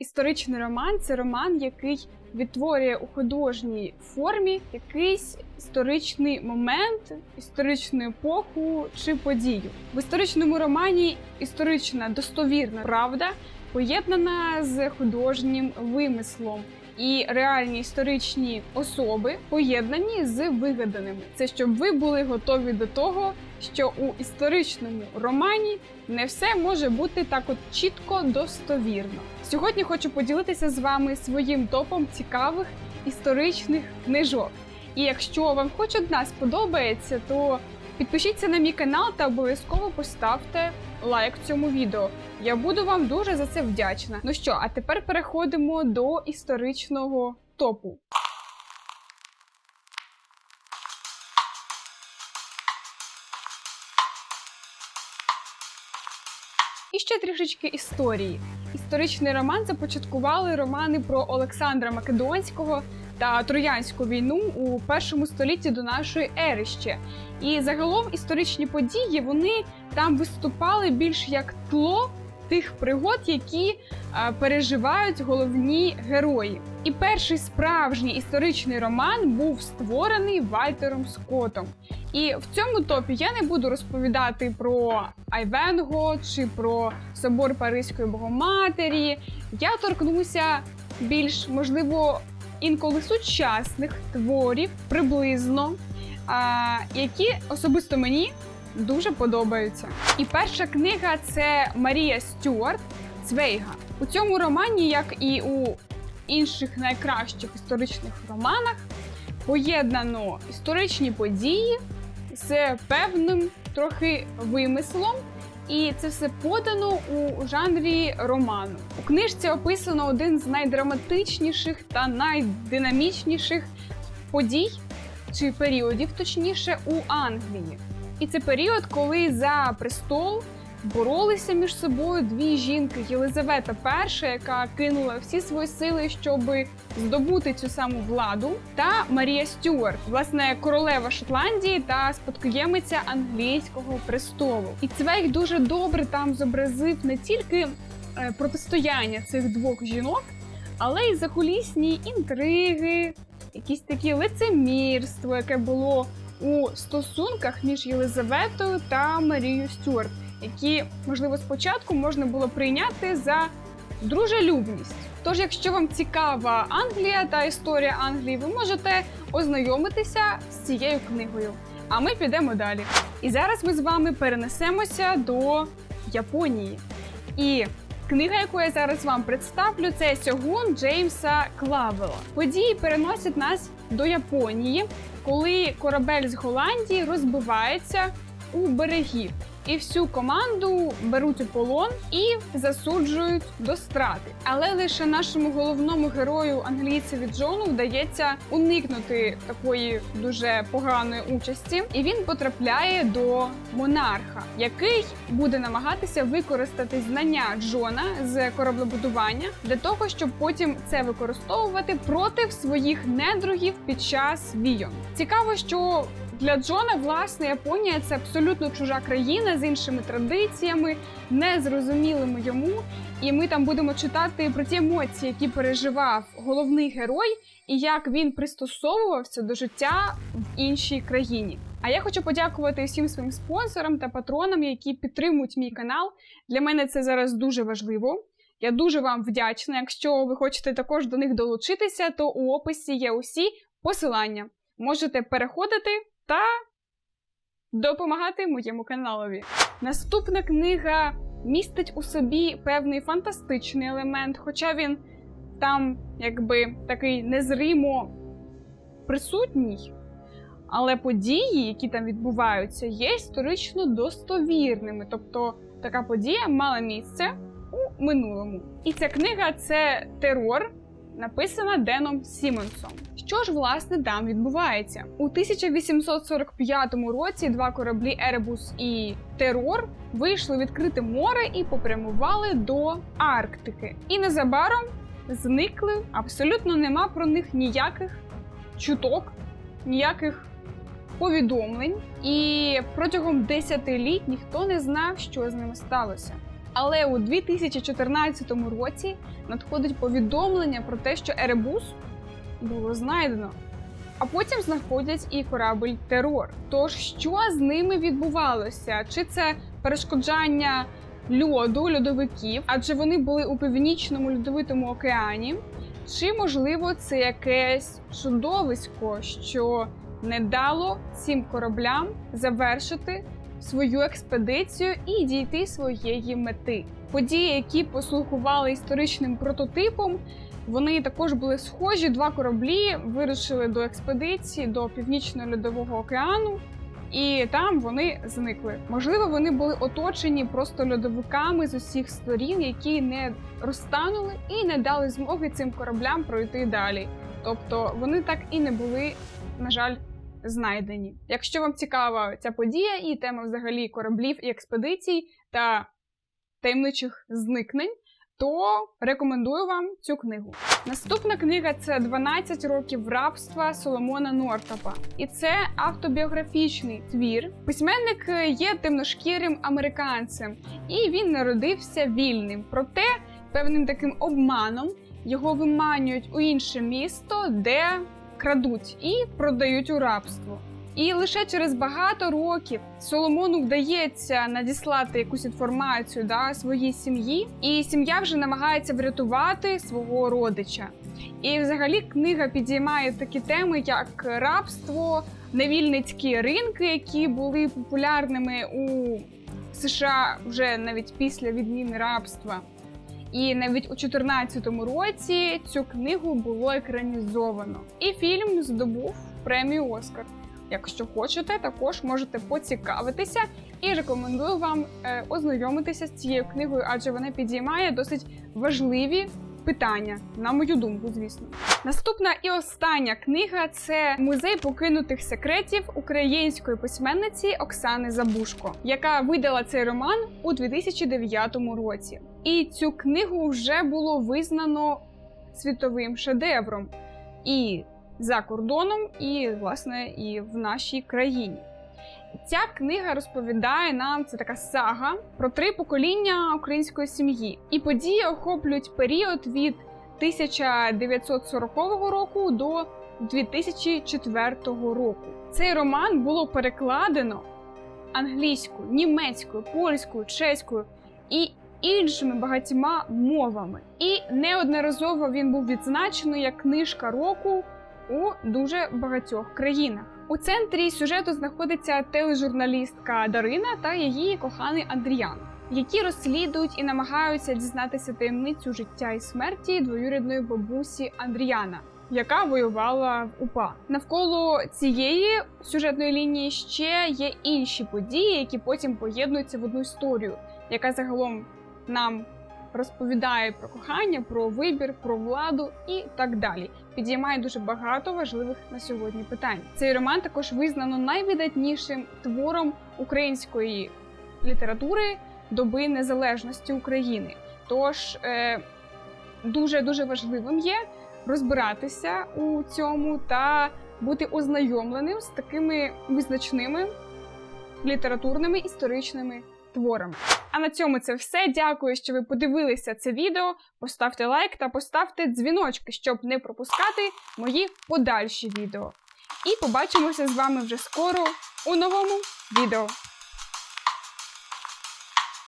Історичний роман це роман, який відтворює у художній формі якийсь історичний момент, історичну епоху чи подію. В історичному романі історична достовірна правда поєднана з художнім вимислом. І реальні історичні особи поєднані з вигаданими. Це щоб ви були готові до того, що у історичному романі не все може бути так от чітко достовірно. Сьогодні хочу поділитися з вами своїм топом цікавих історичних книжок. І якщо вам хоч одна сподобається, то підпишіться на мій канал та обов'язково поставте лайк цьому відео. Я буду вам дуже за це вдячна. Ну що, а тепер переходимо до історичного топу. І ще трішечки історії. Історичний роман започаткували романи про Олександра Македонського та Троянську війну у першому столітті до нашої ери ще. І загалом історичні події вони там виступали більш як тло тих пригод, які е, переживають головні герої. І перший справжній історичний роман був створений Вальтером Скоттом. І в цьому топі я не буду розповідати про Айвенго чи про собор Паризької Богоматері. Я торкнуся більш можливо інколи сучасних творів приблизно, які особисто мені дуже подобаються. І перша книга це Марія Стюарт Цвейга. У цьому романі, як і у інших найкращих історичних романах, поєднано історичні події з певним трохи вимислом. І це все подано у жанрі роману. У книжці описано один з найдраматичніших та найдинамічніших подій чи періодів, точніше, у Англії. І це період, коли за престол боролися між собою дві жінки: Єлизавета І, яка кинула всі свої сили, щоб здобути цю саму владу, та Марія Стюарт, власне, королева Шотландії та спадкоємиця англійського престолу. І Цвейг дуже добре там зобразив не тільки е, протистояння цих двох жінок, але й закулісні інтриги, якісь такі лицемірство, яке було у стосунках між Єлизаветою та Марією Стюарт, які, можливо, спочатку можна було прийняти за дружелюбність. Тож, якщо вам цікава Англія та історія Англії, ви можете ознайомитися з цією книгою. А ми підемо далі. І зараз ми з вами перенесемося до Японії. І книга, яку я зараз вам представлю, це Сьогун Джеймса Клавела. Події переносять нас до Японії, коли корабель з Голландії розбивається у берегів. І всю команду беруть у полон і засуджують до страти. Але лише нашому головному герою англійцеві Джону вдається уникнути такої дуже поганої участі, і він потрапляє до монарха, який буде намагатися використати знання Джона з кораблебудування для того, щоб потім це використовувати проти своїх недругів під час війн. Цікаво, що для Джона, власне, Японія це абсолютно чужа країна з іншими традиціями, незрозумілими йому. І ми там будемо читати про ті емоції, які переживав головний герой, і як він пристосовувався до життя в іншій країні. А я хочу подякувати всім своїм спонсорам та патронам, які підтримують мій канал. Для мене це зараз дуже важливо. Я дуже вам вдячна. Якщо ви хочете також до них долучитися, то у описі є усі посилання. Можете переходити та допомагати моєму каналові. Наступна книга містить у собі певний фантастичний елемент, хоча він там якби такий незримо присутній. Але події, які там відбуваються, є історично достовірними. Тобто така подія мала місце у минулому. І ця книга це терор, написана Деном Сімонсом. Що ж власне там відбувається у 1845 році? Два кораблі Еребус і Терор вийшли відкрите море і попрямували до Арктики. І незабаром зникли. Абсолютно нема про них ніяких чуток, ніяких повідомлень. І протягом десятиліть ніхто не знав, що з ними сталося. Але у 2014 році надходить повідомлення про те, що Еребус було знайдено. А потім знаходять і корабль Терор. Тож що з ними відбувалося? Чи це перешкоджання льоду, льодовиків, адже вони були у північному льодовитому океані? Чи можливо це якесь чудовисько, що не дало цим кораблям завершити свою експедицію і дійти своєї мети? Події, які послугували історичним прототипом, вони також були схожі. Два кораблі вирушили до експедиції до північного льодового океану, і там вони зникли. Можливо, вони були оточені просто льодовиками з усіх сторін, які не розтанули і не дали змоги цим кораблям пройти далі. Тобто вони так і не були, на жаль, знайдені. Якщо вам цікава ця подія і тема взагалі кораблів і експедицій та таємничих зникнень, то рекомендую вам цю книгу. Наступна книга це «12 років рабства Соломона Нортапа, і це автобіографічний твір. Письменник є темношкірим американцем, і він народився вільним. Проте певним таким обманом його виманюють у інше місто, де крадуть і продають у рабство. І лише через багато років Соломону вдається надіслати якусь інформацію да, своїй сім'ї, і сім'я вже намагається врятувати свого родича. І взагалі книга підіймає такі теми, як рабство, невільницькі ринки, які були популярними у США вже навіть після відміни рабства. І навіть у 2014 році цю книгу було екранізовано. І фільм здобув премію Оскар. Якщо хочете, також можете поцікавитися і рекомендую вам е, ознайомитися з цією книгою, адже вона підіймає досить важливі питання, на мою думку, звісно. Наступна і остання книга це музей покинутих секретів української письменниці Оксани Забушко, яка видала цей роман у 2009 році. І цю книгу вже було визнано світовим шедевром. І за кордоном, і, власне, і в нашій країні. Ця книга розповідає нам це така сага про три покоління української сім'ї. І події охоплюють період від 1940 року до 2004 року. Цей роман було перекладено англійською, німецькою, польською, чеською і іншими багатьма мовами. І неодноразово він був відзначений як книжка року у дуже багатьох країнах. У центрі сюжету знаходиться тележурналістка Дарина та її коханий Андріан, які розслідують і намагаються дізнатися таємницю життя і смерті двоюрідної бабусі Андріана. Яка воювала в УПА навколо цієї сюжетної лінії ще є інші події, які потім поєднуються в одну історію, яка загалом нам розповідає про кохання, про вибір, про владу і так далі. Підіймає дуже багато важливих на сьогодні питань. Цей роман також визнано найвидатнішим твором української літератури доби незалежності України. Тож дуже дуже важливим є розбиратися у цьому та бути ознайомленим з такими визначними літературними історичними творами. А на цьому це все. Дякую, що ви подивилися це відео. Поставте лайк та поставте дзвіночки, щоб не пропускати мої подальші відео. І побачимося з вами вже скоро у новому відео.